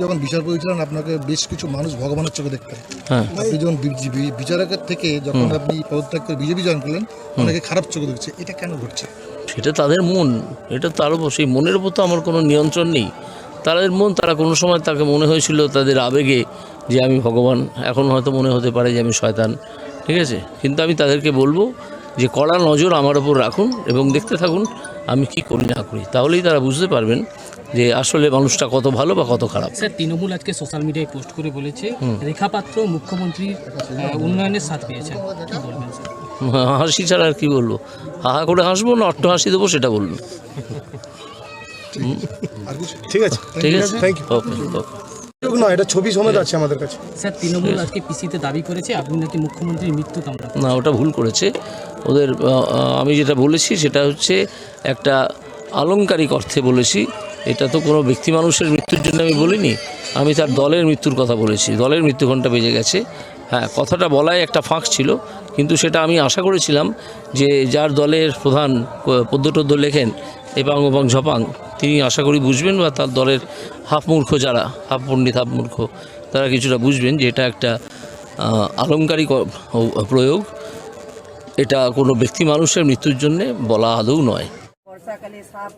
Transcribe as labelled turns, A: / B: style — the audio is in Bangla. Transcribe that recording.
A: যখন বিচার করেছিলেন আপনাকে বেশ কিছু মানুষ ভগবানের চোখে দেখতেন
B: হ্যাঁ।
A: আপনি যখন বিচারকের থেকে যখন আপনি পদত্যাগ করে বিজেপি জয়েন করলেন অনেকে খারাপ চোখে দেখছে। এটা কেন ঘটছে?
B: সেটা তাদের মন। এটা তার উপর সেই মনের উপর তো আমার কোনো নিয়ন্ত্রণ নেই। তাদের মন তারা কোনো সময় তাকে মনে হয়েছিল তাদের আবেগে যে আমি ভগবান। এখন হয়তো মনে হতে পারে যে আমি শয়তান। ঠিক আছে? কিন্তু আমি তাদেরকে বলব যে কড়া নজর আমার ওপর রাখুন এবং দেখতে থাকুন। আমি কি করি না করি? তাহলেই তারা বুঝতে পারবেন যে আসলে মানুষটা কত ভালো বা কত খারাপ।
C: স্যার তৃণমূল আজকে সোশ্যাল মিডিয়ায় পোস্ট করে বলেছে রেখা পাত্র মুখ্যমন্ত্রীর উন্নয়নের সাথ পেয়েছেন। কি বলবেন
B: হাসি ছাড়া আর কি বলব? হাহা করে হাসবো না অট্ট হাসি দেবো সেটা
A: কিছু?
D: ঠিক আছে।
B: ঠিক আছে।
D: Thank you.
B: ওকে ওকে
D: না এটা ছবি সমেত আছে আমাদের কাছে।
C: স্যার তৃণমূল আজকে পিসিতে দাবি করেছে আপনি নাকি মুখ্যমন্ত্রীর মৃত্যু কামনা
B: না ওটা ভুল করেছে। ওদের আমি যেটা বলেছি সেটা হচ্ছে একটা আলংকারিক অর্থে বলেছি। এটা তো কোনো ব্যক্তি মানুষের মৃত্যুর জন্য আমি বলিনি। আমি তার দলের মৃত্যুর কথা বলেছি। দলের মৃত্যু ঘণ্টা বেজে গেছে। হ্যাঁ কথাটা বলাই একটা ফাঁক ছিল কিন্তু সেটা আমি আশা করেছিলাম যে যার দলের প্রধান পদ্য টদ্য লেখেন এপাং ওপাং ঝপাং তিনি আশা করি বুঝবেন বা তার দলের হাফ মূর্খ যারা হাফ পণ্ডিত হাফ মূর্খ তারা কিছুটা বুঝবেন যে এটা একটা আলঙ্কারী প্রয়োগ। এটা কোনো ব্যক্তি মানুষের মৃত্যুর জন্যে বলা আদৌ নয়।
E: বর্ষাকালে সাপ